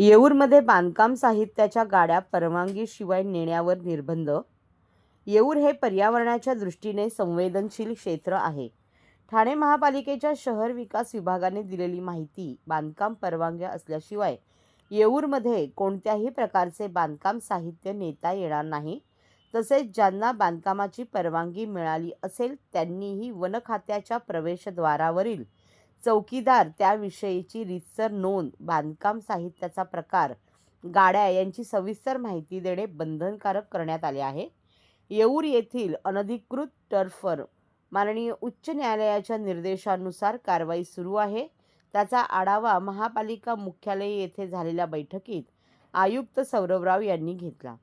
येऊरमध्ये बांधकाम साहित्याच्या गाड्या परवानगीशिवाय नेण्यावर निर्बंध. येऊर हे पर्यावरणाच्या दृष्टीने संवेदनशील क्षेत्र आहे. ठाणे महापालिकेच्या शहर विकास विभागाने दिलेली माहिती बांधकाम परवानग्या असल्याशिवाय येऊरमध्ये कोणत्याही प्रकारचे बांधकाम साहित्य नेता येणार नाही. तसेच ज्यांना बांधकामाची परवानगी मिळाली असेल त्यांनीही वनखात्याच्या प्रवेशद्वारावरील चौकीदार त्याविषयीची रितसर नोंद बांधकाम साहित्याचा प्रकार गाड्या यांची सविस्तर माहिती देणे बंधनकारक करण्यात आले आहे. येऊर येथील अनधिकृत टर्फर माननीय उच्च न्यायालयाच्या निर्देशानुसार कारवाई सुरू आहे. त्याचा आढावा महापालिका मुख्यालय येथे झालेल्या बैठकीत आयुक्त सौरभराव यांनी घेतला.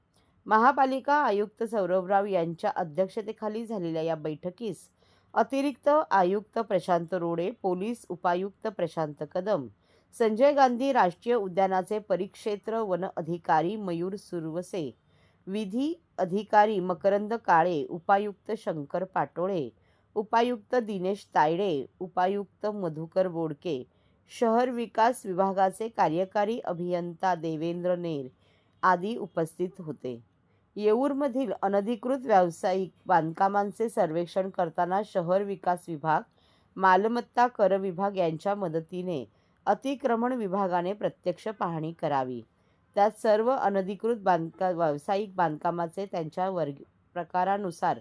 महापालिका आयुक्त सौरभराव यांच्या अध्यक्षतेखाली झालेल्या या बैठकीस अतिरिक्त आयुक्त प्रशांत रोडे पोलीस उपायुक्त प्रशांत कदम संजय गांधी राष्ट्रीय उद्यानाचे परिक्षेत्र वन अधिकारी मयूर सुरवसे विधी अधिकारी मकरंद काळे उपायुक्त शंकर पाटोळे उपायुक्त दिनेश तायडे उपायुक्त मधुकर बोडके शहर विकास विभागाचे कार्यकारी अभियंता देवेंद्र नेर आदी उपस्थित होते. येऊरमधील अनधिकृत व्यावसायिक बांधकामांचे सर्वेक्षण करताना शहर विकास विभाग मालमत्ता कर विभाग यांच्या मदतीने अतिक्रमण विभागाने प्रत्यक्ष पाहणी करावी. त्यात सर्व अनधिकृत बांधका व्यावसायिक बांधकामाचे त्यांच्या वर्ग प्रकारानुसार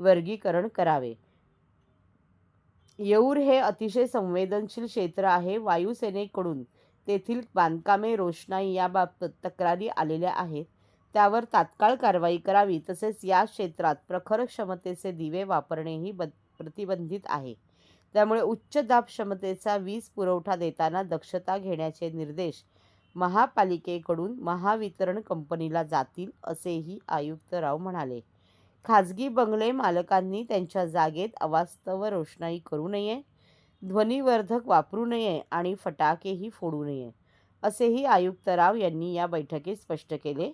वर्गीकरण करावे. येऊर हे अतिशय संवेदनशील क्षेत्र आहे. वायुसेनेकडून तेथील बांधकामे रोषणाई याबाबत तक्रारी आलेल्या आहेत. त्यावर तात्काळ कारवाई करावी तसेच या क्षेत्रात प्रखर क्षमतेचे दिवे वापरणेही ब प्रतिबंधित आहे. त्यामुळे उच्च दाब क्षमतेचा वीज पुरवठा देताना दक्षता घेण्याचे निर्देश महापालिकेकडून महावितरण कंपनीला जातील असेही आयुक्त राव म्हणाले. खाजगी बंगले मालकांनी त्यांच्या जागेत अवास्तव रोषणाई करू नये ध्वनिवर्धक वापरू नये आणि फटाकेही फोडू नये असेही आयुक्त राव यांनी या बैठकीत स्पष्ट केले.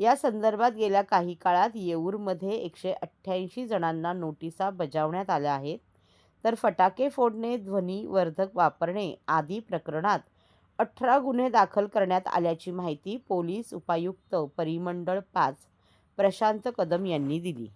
या संदर्भात गेल्या काही काळात येऊरमध्ये एकशे अठ्ठ्याऐंशी जणांना नोटिसा बजावण्यात आल्या आहेत. तर फटाके फोडणे ध्वनीवर्धक वापरणे आदी प्रकरणात अठरा गुन्हे दाखल करण्यात आल्याची माहिती पोलीस उपायुक्त परिमंडळ पाच प्रशांत कदम यांनी दिली.